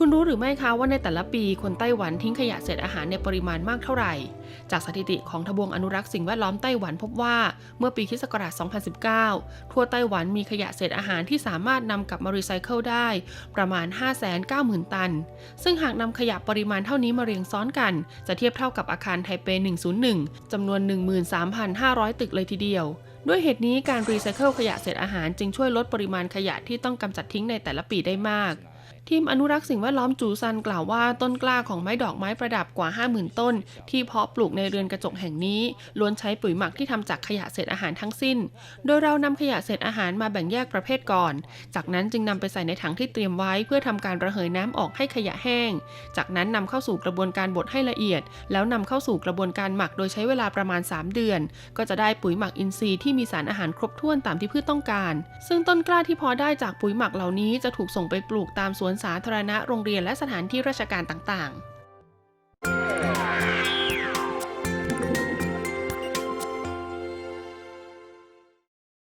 คุณรู้หรือไม่คะว่าในแต่ละปีคนไต้หวันทิ้งขยะเศษอาหารในปริมาณมากเท่าไหร่ จากสถิติของทบวงอนุรักษ์สิ่งแวดล้อมไต้หวันพบว่าเมื่อปีคศ2019 ทั่วไต้หวันมีขยะเศษอาหารที่สามารถนำกลับมารีไซเคิลได้ประมาณ 590,000 ตัน ซึ่งหากนำขยะปริมาณเท่านี้มาเรียงซ้อนกัน จะเทียบเท่ากับอาคารไทเป 101จำนวน 13,500 ตึกเลยทีเดียวด้วยเหตุนี้การรีไซเคิลขยะเศษอาหารจึงช่วยลดปริมาณขยะที่ต้องกำจัดทิ้งในแต่ละปีได้มาก ทีมอนุรักษ์สิ่งแวดล้อมจูซันกล่าวว่าต้นกล้าของไม้ดอกไม้ประดับกว่า 50,000 ต้น ที่เพาะปลูกในเรือนกระจกแห่งนี้ล้วนใช้ปุ๋ยหมักที่ทำจากขยะเศษอาหารทั้งสิ้น โดยเรานำขยะเศษอาหารมาแบ่งแยกประเภทก่อน จากนั้นจึงนำไปใส่ในถังที่เตรียมไว้ เพื่อทำการระเหยน้ำออกให้ขยะแห้ง จากนั้นนำเข้าสู่กระบวนการบดให้ละเอียด แล้วนำเข้าสู่กระบวนการหมักโดยใช้เวลาประมาณ 3 เดือน ก็จะได้ปุ๋ยหมักอินทรีย์ที่มีสารอาหารครบถ้วนตามที่พืชต้องการ ซึ่งต้นกล้าที่พอได้จากปุ๋ยหมักเหล่านี้จะถูกส่งไปปลูกตามสวนสาธารณะโรงเรียนและสถานที่ราชการต่างๆ